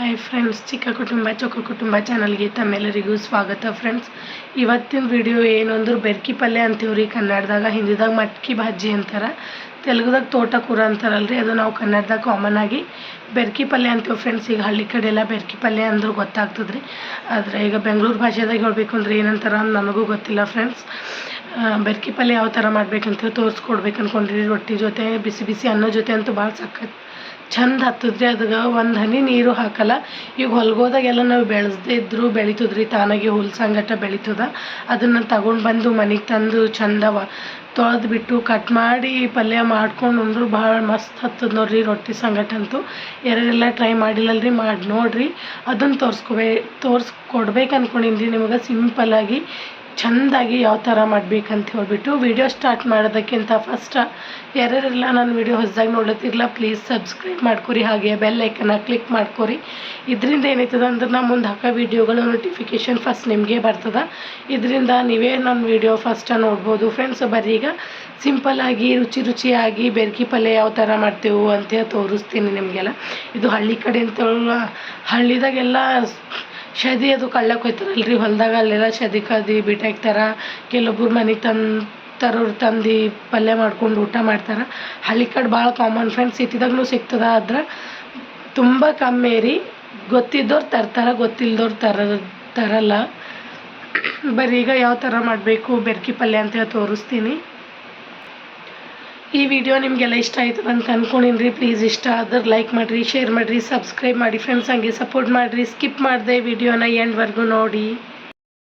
Hi friends ಚಿಕ್ಕ ಕುಟುಂಬ, ಚೊಕ್ಕ ಕುಟುಂಬ ಚಾನಲ್ಗೆ ತಮ್ಮೆಲ್ಲರಿಗೂ ಸ್ವಾಗತ ಫ್ರೆಂಡ್ಸ್ ಇವತ್ತಿನ ವಿಡಿಯೋ ಏನು ಅಂದ್ರೆ ಬೆರ್ಕಿ ಪಲ್ಯ ಅಂತೀವ್ರಿ, ಕನ್ನಡದಾಗ, ಹಿಂದಿದಾಗ ಮಟ್ಕಿ ಭಾಜಿ ಅಂತಾರೆ. ತೆಲುಗುದಾಗ ತೋಟಕೂರ ಅಂತಾರಲ್ರಿ, ಅದು ನಾವು ಕನ್ನಡದಾಗ ಕಾಮನ್ ಆಗಿ ಬೆರ್ಕಿ ಪಲ್ಯ ಅಂತೀವಿ ಫ್ರೆಂಡ್ಸ್ ಈಗ ಹಳ್ಳಿ ಕಡೆ ಎಲ್ಲ ಬೆರ್ಕಿ ಪಲ್ಯ ಅಂದ್ರೆ ಗೊತ್ತಾಗ್ತದೆ ರೀ ಆದರೆ ಈಗ ಬೆಂಗಳೂರು ಭಾಷೆದಾಗ ಹೇಳ್ಬೇಕು ಅಂದ್ರೆ ಏನಂತಾರ ನನಗೂ ಗೊತ್ತಿಲ್ಲ ಫ್ರೆಂಡ್ಸ್ ಬೆರ್ಕಿ ಪಲ್ಯ ಯಾವ ಥರ ಮಾಡ್ಬೇಕಂತ ತೋರಿಸ್ಕೊಡ್ಬೇಕು ಅಂದ್ಕೊಂಡ್ರಿ ರೊಟ್ಟಿ ಜೊತೆ, ಬಿಸಿ ಬಿಸಿ ಅನ್ನೋ ಜೊತೆ ಅಂತೂ ಭಾಳ ಸಖತ್. ಚಂದ ಹತ್ತದ್ರಿ ಅದಾಗ ಒಂದು ಹನಿ ನೀರು ಹಾಕಲ್ಲ. ಈಗ ಹೊಲ್ಗೋದಾಗೆಲ್ಲ ನಾವು ಬೆಳೆಸ್ದೇ ಇದ್ದರೂ ಬೆಳಿತದ್ರಿ, ತಾನಾಗೆ ಹುಲ್ ಸಂಗಟ ಬೆಳಿತದ. ಅದನ್ನು ತಗೊಂಡು ಬಂದು ಮನೆಗೆ ತಂದು ಚಂದವ ತೊಳೆದ್ಬಿಟ್ಟು ಕಟ್ ಮಾಡಿ ಪಲ್ಯ ಮಾಡ್ಕೊಂಡು ಉಂಡ್ರು, ಭಾಳ ಮಸ್ತ್ ಹತ್ತದ ನೋಡ್ರಿ ರೊಟ್ಟಿ ಸಂಗಟ ಅಂತೂ. ಯಾರೆಲ್ಲ ಟ್ರೈ ಮಾಡಿಲ್ಲಲ್ರಿ ಮಾಡಿ ನೋಡ್ರಿ. ಅದನ್ನು ತೋರಿಸ್ಕೊಬೇ ತೋರಿಸ್ಕೊಡ್ಬೇಕು ಅಂದ್ಕೊಂಡಿನಿ ನಿಮಗೆ ಸಿಂಪಲ್ಲಾಗಿ ಚೆಂದಾಗಿ ಯಾವ ಥರ ಮಾಡ್ಬೇಕಂತ ಹೇಳಿಬಿಟ್ಟು ವಿಡಿಯೋ ಸ್ಟಾರ್ಟ್ ಮಾಡೋದಕ್ಕಿಂತ ಫಸ್ಟ್ ಯಾರ್ಯಾರೆಲ್ಲ ನನ್ನ ವಿಡಿಯೋ ಹೊಸದಾಗಿ ನೋಡ್ಲತ್ತಿರಲ್ಲ ಪ್ಲೀಸ್ ಸಬ್ಸ್ಕ್ರೈಬ್ ಮಾಡ್ಕೊರಿ. ಹಾಗೆ ಬೆಲ್ ಐಕನ್ನ ಕ್ಲಿಕ್ ಮಾಡ್ಕೊರಿ. ಇದರಿಂದ ಏನಾಯ್ತದ ಅಂದ್ರೆ ನಾ ಮುಂದೆ ಹಾಕೋ ವೀಡಿಯೋಗಳ ನೋಟಿಫಿಕೇಷನ್ ಫಸ್ಟ್ ನಿಮಗೆ ಬರ್ತದ. ಇದರಿಂದ ನೀವೇ ನನ್ನ ವಿಡಿಯೋ ಫಸ್ಟ್ ನೋಡ್ಬೋದು. ಫ್ರೆಂಡ್ಸ್ ಬರ್ರಿ ಈಗ ಸಿಂಪಲ್ಲಾಗಿ ರುಚಿ ರುಚಿಯಾಗಿ ಬೆರ್ಕಿ ಪಲ್ಯ ಯಾವ ಥರ ಮಾಡ್ತೇವೆ ಅಂತ ತೋರಿಸ್ತೀನಿ ನಿಮಗೆಲ್ಲ. ಇದು ಹಳ್ಳಿ ಕಡೆ ಅಂತ ಹಳ್ಳಿದಾಗೆಲ್ಲ ಶದಿ ಅದು ಕಳ್ಳಕ್ಕೆ ಹೋಯ್ತಾರಲ್ರಿ ಹೊಲ್ದಾಗ ಅಲ್ಲೆಲ್ಲ ಶದಿ ಕದಿ ಬಿಟ್ಟಾಕ್ತಾರ ಕೆಲವೊಬ್ರು ಮನೆಗೆ ತಂದು, ತರೋರು ತಂದು ಪಲ್ಯ ಮಾಡ್ಕೊಂಡು ಊಟ ಮಾಡ್ತಾರೆ. ಹಳ್ಳಿ ಕಡೆ ಭಾಳ ಕಾಮನ್ ಫ್ರೆಂಡ್ಸ್ ಸಿಟಿದಾಗೂ ಸಿಗ್ತದೆ, ಆದ್ರೆ ತುಂಬ ಕಮ್ಮಿ ರೀ. ಗೊತ್ತಿದ್ದವ್ರು ತರ್ತಾರೆ ಗೊತ್ತಿಲ್ಲದವ್ರು ತರ, ತರಲ್ಲ. ಬರೀ ಈಗ ಯಾವ ಥರ ಮಾಡಬೇಕು, ಬೆರ್ಕಿ ಪಲ್ಯ ಅಂತ ಹೇಳಿ ತೋರಿಸ್ತೀನಿ. ಈ ವಿಡಿಯೋ ನಿಮಗೆಲ್ಲ ಇಷ್ಟ ಆಯ್ತದ ಅಂತ ಅಂದ್ಕೊಂಡಿನ್ರಿ ಪ್ಲೀಸ್ ಇಷ್ಟ ಆದ್ರೆ ಲೈಕ್ ಮಾಡಿರಿ ಶೇರ್ ಮಾಡಿರಿ ಸಬ್ಸ್ಕ್ರೈಬ್ ಮಾಡಿ ಫ್ರೆಂಡ್ಸ್ ಹಂಗೆ ಸಪೋರ್ಟ್ ಮಾಡಿರಿ ಸ್ಕಿಪ್ ಮಾಡಿದೆ ವಿಡಿಯೋನ ಎಂಡ್ವರೆಗೂ ನೋಡಿ.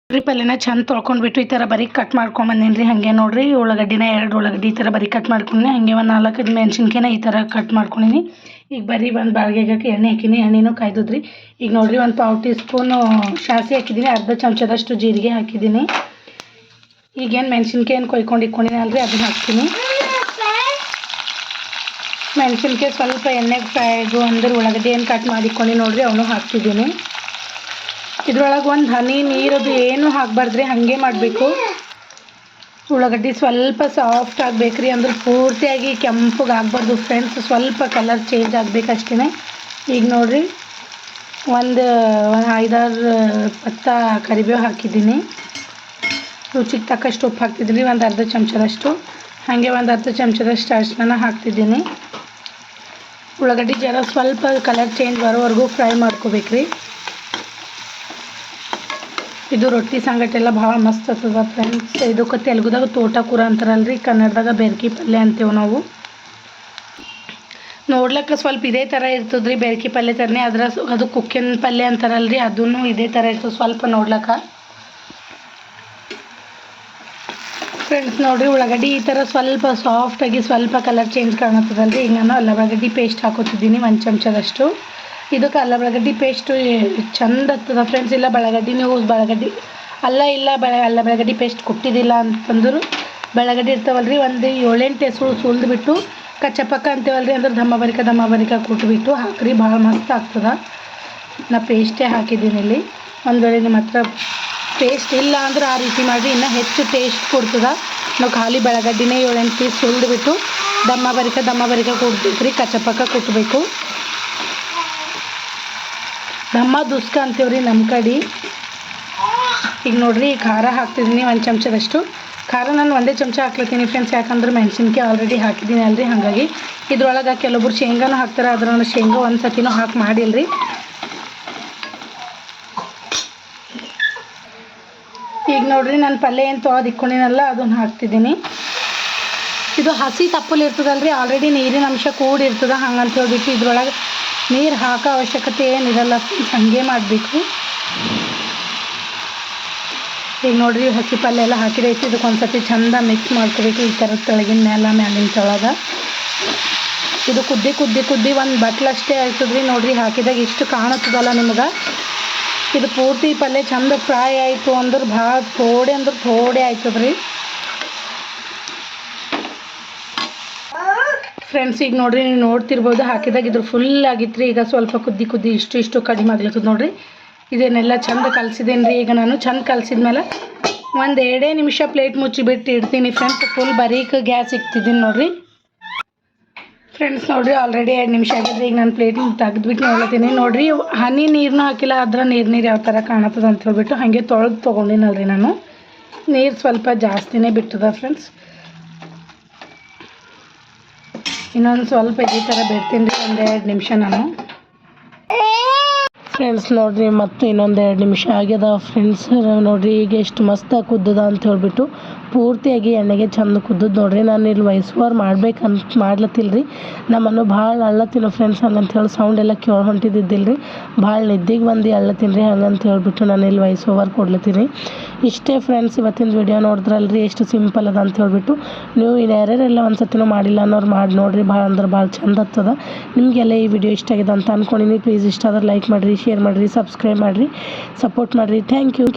ರೀ ಪಲ್ಯನ ಚಂದ ತೊಳ್ಕೊಂಡ್ಬಿಟ್ಟು ಈ ಥರ ಬರೀ ಕಟ್ ಮಾಡ್ಕೊಂಬಂದಿನಿ ರೀ ಹಾಗೆ ನೋಡಿರಿ, ಉಳ್ಳಾಗಡ್ಡಿನ ಎರಡು ಉಳ್ಳಾಗಡ್ಡಿ ಈ ಥರ ಬರೀ ಕಟ್ ಮಾಡ್ಕೊಂಡಿ ಹಾಗೆ ಒಂದು ನಾಲ್ಕೈದು ಮೆಣಸಿನ್ಕಾಯಿನ ಈ ಥರ ಕಟ್ ಮಾಡ್ಕೊಂಡಿನಿ. ಈಗ ಬರೀ ಒಂದು ಬಾಳ್ಗೆಗೆ ಎಣ್ಣೆ ಹಾಕಿನಿ, ಎಣ್ಣೆನೂ ಕಾಯ್ದುದ್ರಿ. ಈಗ ನೋಡಿರಿ ಒಂದು ಪಾವು ಟೀ ಸ್ಪೂನು ಶಾಸಿ ಹಾಕಿದ್ದೀನಿ ಅರ್ಧ ಚಮಚದಷ್ಟು ಜೀರಿಗೆ ಹಾಕಿದ್ದೀನಿ ಈಗೇನು ಮೆಣಸಿನ್ಕಾಯಿ ಕೊಯ್ಕೊಂಡು ಇಟ್ಕೊಂಡಿನಿ ಅಲ್ರಿ ಅದನ್ನ ಹಾಕ್ತೀನಿ. ಮೆಣಸಿನ್ಕಾಯಿ ಸ್ವಲ್ಪ ಎಣ್ಣೆಗೆ ಫ್ರೈ ಆಗು ಅಂದ್ರೆ ಉಳ್ಳಾಗಡ್ಡಿ ಏನು ಕಟ್ ಮಾಡಿಕೊಂಡು ನೋಡಿರಿ ಅವನು ಹಾಕ್ತಿದ್ದೀನಿ. ಇದ್ರೊಳಗೆ ಒಂದು ಹನಿ ನೀರದು ಏನು ಹಾಕ್ಬಾರ್ದ್ರಿ, ಹಾಗೆ ಮಾಡಬೇಕು. ಉಳ್ಳಾಗಡ್ಡಿ ಸ್ವಲ್ಪ ಸಾಫ್ಟ್ ಆಗಬೇಕ್ರಿ ಅಂದ್ರೆ ಪೂರ್ತಿಯಾಗಿ ಕೆಂಪಗೆ ಆಗಬಾರ್ದು ಫ್ರೆಂಡ್ಸ್ ಸ್ವಲ್ಪ ಕಲರ್ ಚೇಂಜ್ ಆಗಬೇಕಷ್ಟೇ ಈಗ ನೋಡಿರಿ, ಒಂದು ಐದಾರು ಪತ್ತ ಕರಿಬೇವು ಹಾಕಿದ್ದೀನಿ. ರುಚಿಗೆ ತಕ್ಕಷ್ಟು ಉಪ್ಪು ಹಾಕ್ತಿದ್ದೀನಿ ಒಂದು ಅರ್ಧ ಚಮಚದಷ್ಟು. ಹಾಗೆ ಒಂದು ಅರ್ಧ ಚಮಚದಷ್ಟು ಅರಿಶಿನ ಹಾಕ್ತಿದ್ದೀನಿ. ಉಳ್ಳಾಗಡ್ಡಿ ಜರ ಸ್ವಲ್ಪ ಕಲರ್ ಚೇಂಜ್ ಬರೋವರೆಗೂ ಫ್ರೈ ಮಾಡ್ಕೋಬೇಕ್ರಿ. ಇದು ರೊಟ್ಟಿ ಸಂಗಟೆಲ್ಲ ಭಾಳ ಮಸ್ತ್ ಆಗ್ತದ ಫ್ರೆಂಡ್ಸ್ ಇದಕ್ಕೆ ತೆಲುಗುದಾಗ ತೋಟಕೂರ ಅಂತಾರಲ್ರಿ, ಕನ್ನಡದಾಗ ಬೆರ್ಕಿ ಪಲ್ಯ ಅಂತೇವೆ ನಾವು. ನೋಡ್ಲಿಕ್ಕೆ ಸ್ವಲ್ಪ ಇದೇ ಥರ ಇರ್ತದ್ರಿ ಬೆರ್ಕಿ ಪಲ್ಯ ಥರನೇ ಅದ್ರ ಅದು ಕುಕ್ಕಿನ ಪಲ್ಯ ಅಂತಾರಲ್ರಿ ಅದೂ ಇದೇ ಥರ ಇರ್ತದೆ ಸ್ವಲ್ಪ ನೋಡ್ಲಕ್ಕ. ಫ್ರೆಂಡ್ಸ್ ನೋಡಿರಿ ಉಳ್ಳಾಗಡ್ಡಿ ಈ ಥರ ಸ್ವಲ್ಪ ಸಾಫ್ಟಾಗಿ ಸ್ವಲ್ಪ ಕಲರ್ ಚೇಂಜ್ ಕಾಣುತ್ತದಲ್ರಿ? ಈಗ ನಾನು ಅಲ್ಲ ಉಳ್ಳಾಗಡ್ಡಿ ಪೇಸ್ಟ್ ಹಾಕೋತಿದ್ದೀನಿ, ಒಂದು ಚಮಚದಷ್ಟು. ಇದಕ್ಕೆ ಅಲ್ಲ ಬೆಳಗಡ್ಡಿ ಪೇಸ್ಟು ಚಂದ ಆಗ್ತದ ಫ್ರೆಂಡ್ಸ್ ಇಲ್ಲ ಬೆಳಗಡ್ಡಿ ನೀವು ಬೆಳಗಡ್ಡಿ ಅಲ್ಲ ಇಲ್ಲ ಬೆಳೆ, ಅಲ್ಲ ಬೆಳಗಡ್ಡಿ ಪೇಸ್ಟ್ ಕೊಟ್ಟಿದ್ದಿಲ್ಲ ಅಂತಂದ್ರೆ ಬೆಳಗಡ್ಡಿ ಇರ್ತಾವಲ್ರಿ, ಒಂದು ಏಳೆಂಟು ಹೆಸರು ಸುಲಿದ್ಬಿಟ್ಟು ಕಚ್ಚಪಕ್ಕ ಅಂತೀವಲ್ರಿ, ಅಂದ್ರೆ ದಮ್ಮ ಬರಿಕ ದಮ್ಮ ಬರಿಕ ಕೊಟ್ಬಿಟ್ಟು ಹಾಕ್ರಿ, ಭಾಳ ಮಸ್ತ್ ಆಗ್ತದ. ನಾ ಪೇಸ್ಟೇ ಹಾಕಿದ್ದೀನಿ ಇಲ್ಲಿ. ಒಂದು ವೇಳೆ ನಿಮ್ಮ ಹತ್ರ ಪೇಸ್ಟ್ ಇಲ್ಲ ಅಂದ್ರೆ ಆ ರೀತಿ ಮಾಡಿರಿ ಇನ್ನೂ ಹೆಚ್ಚು ಟೇಸ್ಟ್ ಕೊಡ್ತದೆ. ನಾವು ಖಾಲಿ ಬೆಳಗಡ್ಡಿನೇ ಏಳೆಂಟು ಪೀಸ್ ಸುಲಿದ್ಬಿಟ್ಟು ದಮ್ಮ ಬರಿಕ ದಮ್ಮ ಬರಿಕ ಕೊಡ್ಬೇಕು ರೀ ಕಚ್ಚಪಕ್ಕ ಕುಟ್ಟಬೇಕು ದಮ್ಮ ದುಸ್ಕ ಅಂತೀವ್ರಿ ನಮ್ಮ ಕಡೆ. ಈಗ ನೋಡಿರಿ ಖಾರ ಹಾಕ್ತಿದ್ದೀನಿ ಒಂದು ಚಮಚದಷ್ಟು. ಖಾರ ನಾನು ಒಂದೇ ಚಮಚ ಹಾಕ್ಲತ್ತೀನಿ ಫ್ರೆಂಡ್ಸ್ ಯಾಕಂದ್ರೆ ಮೆಣಸಿನ್ಕಾಯಿ ಆಲ್ರೆಡಿ ಹಾಕಿದ್ದೀನಿ ಅಲ್ರಿ, ಹಾಗಾಗಿ. ಇದ್ರೊಳಗೆ ಕೆಲವೊಬ್ರು ಶೇಂಗಾನು ಹಾಕ್ತಾರೆ ಅದ್ರ ನಾನು ಶೇಂಗಾ ಒಂದು ಸತಿನೂ ಹಾಕಿ ಮಾಡಿಲ್ರಿ. ಈಗ ನೋಡ್ರಿ, ನಾನು ಪಲ್ಯ ಏನು ತೊಳೆದು ಇಕ್ಕೊಂಡಿನಲ್ಲ ಅದನ್ನು ಹಾಕ್ತಿದ್ದೀನಿ. ಇದು ಹಸಿ ತಪ್ಪಲು ಇರ್ತದಲ್ರಿ ಆಲ್ರೆಡಿ ನೀರಿನ ಅಂಶ ಕೂಡಿರ್ತದ ಹಂಗಂತ ಹೇಳ್ಬಿಟ್ಟು ಇದ್ರೊಳಗೆ ನೀರು ಹಾಕೋ ಅವಶ್ಯಕತೆ ಏನಿರಲ್ಲ ಹಾಗೆ ಮಾಡಬೇಕು. ಈಗ ನೋಡ್ರಿ, ಹಸಿ ಪಲ್ಯ ಎಲ್ಲ ಹಾಕಿದೈತಿ ಇದಕ್ಕೆ ಒಂದು ಸತಿ ಚಂದ ಮಿಕ್ಸ್ ಮಾಡ್ಕೋಬೇಕು, ಈ ಥರದ ತೆಳಗಿನ ಮೇಲೆ ಮ್ಯಾಲಿನ ತೊಳಗೆ. ಇದು ಕುದ್ದಿ ಕುದ್ದಿ ಕುದ್ದಿ ಒಂದು ಬಟ್ಲಷ್ಟೇ ಆಯ್ತದ್ರಿ ನೋಡ್ರಿ, ಹಾಕಿದಾಗ ಇಷ್ಟು ಕಾಣುತ್ತದಲ್ಲ ನಿಮ್ಗೆ? ಇದು ಪೂರ್ತಿ ಪಲ್ಯ ಚಂದ ಫ್ರೈ ಆಯಿತು ಅಂದ್ರೆ ಭಾಳ ಥೋಡೆ ಅಂದ್ರೆ ಥೋಡೆ ಆಯ್ತದ್ರಿ. ಫ್ರೆಂಡ್ಸ್ ಈಗ ನೋಡ್ರಿ, ನೀವು ನೋಡ್ತಿರ್ಬೋದು, ಹಾಕಿದಾಗ ಇದ್ರ ಫುಲ್ ಆಗಿತ್ತು ರೀ ಈಗ ಸ್ವಲ್ಪ ಕುದ್ದಿ ಕುದ್ದಿ ಇಷ್ಟು ಇಷ್ಟು ಕಡಿಮೆ ಆಗ್ಲತ್ತದ ನೋಡ್ರಿ. ಇದನ್ನೆಲ್ಲ ಚಂದ ಕಲ್ಸಿದ್ದೀನಿ ರೀ ಈಗ ನಾನು ಚಂದ ಕಲ್ಸಿದ್ಮೇಲೆ ಒಂದು ಎರಡೇ ನಿಮಿಷ ಪ್ಲೇಟ್ ಮುಚ್ಚಿಬಿಟ್ಟು ಇಡ್ತೀನಿ ಫ್ರೆಂಡ್ಸ್ ಫುಲ್ ಬರೀಕ್ ಗ್ಯಾಸ್ ಇಕ್ತಿದ್ದೀನಿ ನೋಡ್ರಿ. ಫ್ರೆಂಡ್ಸ್ ನೋಡ್ರಿ ಆಲ್ರೆಡಿ ಎರಡು ನಿಮಿಷ ಆಗಿದೆ ಈಗ ನಾನು ಪ್ಲೇಟ್ ತೆಗೆದ್ಬಿಟ್ಟು ನೋಡ್ಲತ್ತೀನಿ ನೋಡ್ರಿ ಹನಿ ನೀರನ್ನ ಹಾಕಿಲ್ಲ ಅದ್ರ ನೀರು ನೀರು ಯಾವ ಥರ ಕಾಣತ್ತದ ಅಂತ ಹೇಳ್ಬಿಟ್ಟು ಹಾಗೆ ತೊಳೆದು ತೊಗೊಂಡಿನಲ್ರಿ ನಾನು. ನೀರು ಸ್ವಲ್ಪ ಜಾಸ್ತಿನೇ ಬಿಟ್ಟದ ಫ್ರೆಂಡ್ಸ್ ಇನ್ನೊಂದು ಸ್ವಲ್ಪ ಈ ಥರ ಬಿಡ್ತೀನಿ ರೀ, ಒಂದು ಎರಡು ನಿಮಿಷ ನಾನು. ಫ್ರೆಂಡ್ಸ್ ನೋಡ್ರಿ, ಮತ್ತು ಇನ್ನೊಂದು ಎರಡು ನಿಮಿಷ ಆಗ್ಯದ ಫ್ರೆಂಡ್ಸ್ ನೋಡ್ರಿ, ಈಗ ಎಷ್ಟು ಮಸ್ತಾಗಿ ಕುದ್ದದ ಅಂತ ಹೇಳ್ಬಿಟ್ಟು ಪೂರ್ತಿಯಾಗಿ ಎಣ್ಣೆಗೆ ಚಂದ ಕುದ್ದದ ನೋಡ್ರಿ. ನಾನು ಇಲ್ಲಿ ವಯಸ್ಸುವಾರ್ ಮಾಡ್ಬೇಕು ಅಂತ ಮಾಡ್ಲತ್ತಿಲ್ಲ ರೀ ನಮ್ಮನ್ನು ಭಾಳ ಅಳ್ಳತ್ತಿನೋ ಫ್ರೆಂಡ್ಸ್ ಅಂತ ಹೇಳಿ ಸೌಂಡ್ ಎಲ್ಲ ಕೇಳಿ ಹೊಂಟಿದ್ದಿದ್ದಿಲ್ಲ ರೀ ಭಾಳ ನಿದ್ದೆಗೆ ಬಂದು ಅಳ್ಳತ್ತೀನಿ ರೀ ಹಂಗಂತ ಹೇಳ್ಬಿಟ್ಟು ನಾನು ಇಲ್ಲಿ ವಾಯ್ಸ್ ಓವರ್ ಕೊಡ್ಲತ್ತೀನಿ. ಇಷ್ಟೇ ಫ್ರೆಂಡ್ಸ್ ಇವತ್ತಿನ ವಿಡಿಯೋ ನೋಡಿದ್ರಲ್ರಿ ಎಷ್ಟು ಸಿಂಪಲ್ ಅದ ಅಂತ ಹೇಳ್ಬಿಟ್ಟು. ನೀವು ಇನ್ನು ಯಾರ್ಯಾರೆಲ್ಲ ಒಂದು ಸತಿನೂ ಮಾಡಿಲ್ಲ ಅನ್ನೋರು ಮಾಡಿ ನೋಡಿರಿ. ಭಾಳ ಅಂದ್ರೆ ಭಾಳ ಚಂದ ಆಗ್ತದ ನಿಮಗೆಲ್ಲ ಈ ವಿಡಿಯೋ ಇಷ್ಟ ಆಗಿದೆ ಅಂತ ಅಂದ್ಕೊಂಡಿನಿ ಪ್ಲೀಸ್ ಇಷ್ಟ ಆದ್ರೆ ಲೈಕ್ ಮಾಡಿರಿ ಶೇರ್ ಮಾಡಿರಿ ಸಬ್ಸ್ಕ್ರೈಬ್ ಮಾಡಿರಿ ಸಪೋರ್ಟ್ ಮಾಡಿರಿ. Thank you